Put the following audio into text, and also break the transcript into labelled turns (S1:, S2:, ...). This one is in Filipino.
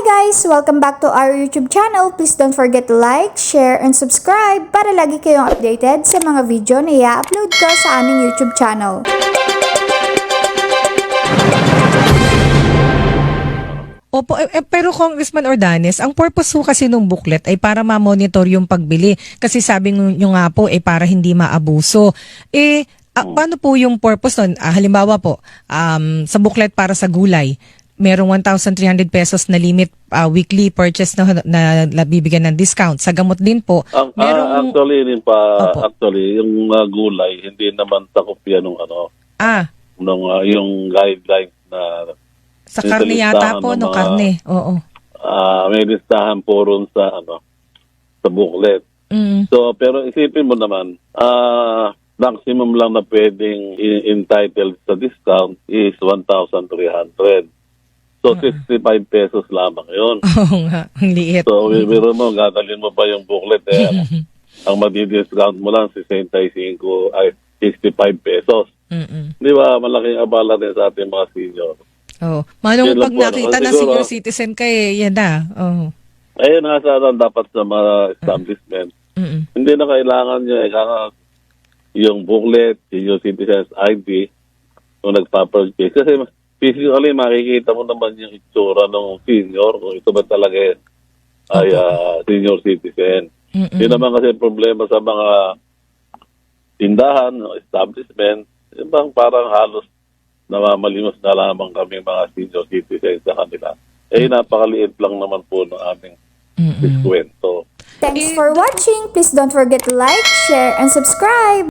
S1: guys! Welcome back to our YouTube channel. Please don't forget to like, share, and subscribe para lagi kayong updated sa mga video na i-upload ko sa aming YouTube channel.
S2: Opo, eh, eh, pero Congressman Ordanes, ang purpose ho kasi nung booklet ay para ma-monitor yung pagbili. Kasi sabi nyo nga po, eh para hindi maabuso. Eh, ah, paano po yung purpose nun? Ah, halimbawa po, um, sa booklet para sa gulay, merong 1,300 pesos na limit ah, weekly purchase na, na nabibigyan ng discount. Sa gamot din po,
S3: Ang, ah,
S2: merong...
S3: actually, rin pa,
S2: Opo.
S3: actually, yung uh, gulay, hindi naman takop yan ng ano,
S2: ah,
S3: nung, ah, yung guidelines na
S2: sa karne yata po, no?
S3: mga-
S2: Karne, oo.
S3: ah, may listahan po ron sa, ano, sa booklet.
S2: Mm.
S3: So, pero isipin mo naman, ah, maximum lang na pwedeng entitled sa discount is 1,300. So, 65 pesos lamang yun.
S2: Oo nga, ang liit.
S3: So, biro mo, gadalin mo pa yung booklet eh. ang madi-discount mo lang 65 ay 65 pesos.
S2: Mm-mm.
S3: Di ba, malaking abala din sa ating mga senior.
S2: Oh, manong pag
S3: po,
S2: nakita
S3: ano,
S2: na
S3: siguro-
S2: senior citizen ka eh, yan na. Oh.
S3: Ayun nga sana dapat sa mga establishment.
S2: Mm-mm.
S3: Hindi na kailangan nyo, eh, kaya yung booklet, senior citizens ID, kung nagpa-purchase. Kasi physically, makikita mo naman yung itsura ng senior, kung ito ba talaga ay ah, senior citizen.
S2: Mm-mm.
S3: Yun naman kasi problema sa mga tindahan, establishment, yung bang parang halos namamalimos na lamang kami mga senior citizens sa kanila. Eh, napakaliit lang naman po ng aming
S2: Mm-mm.
S3: diskwento.
S1: Thanks for watching. Please don't forget to like, share, and subscribe.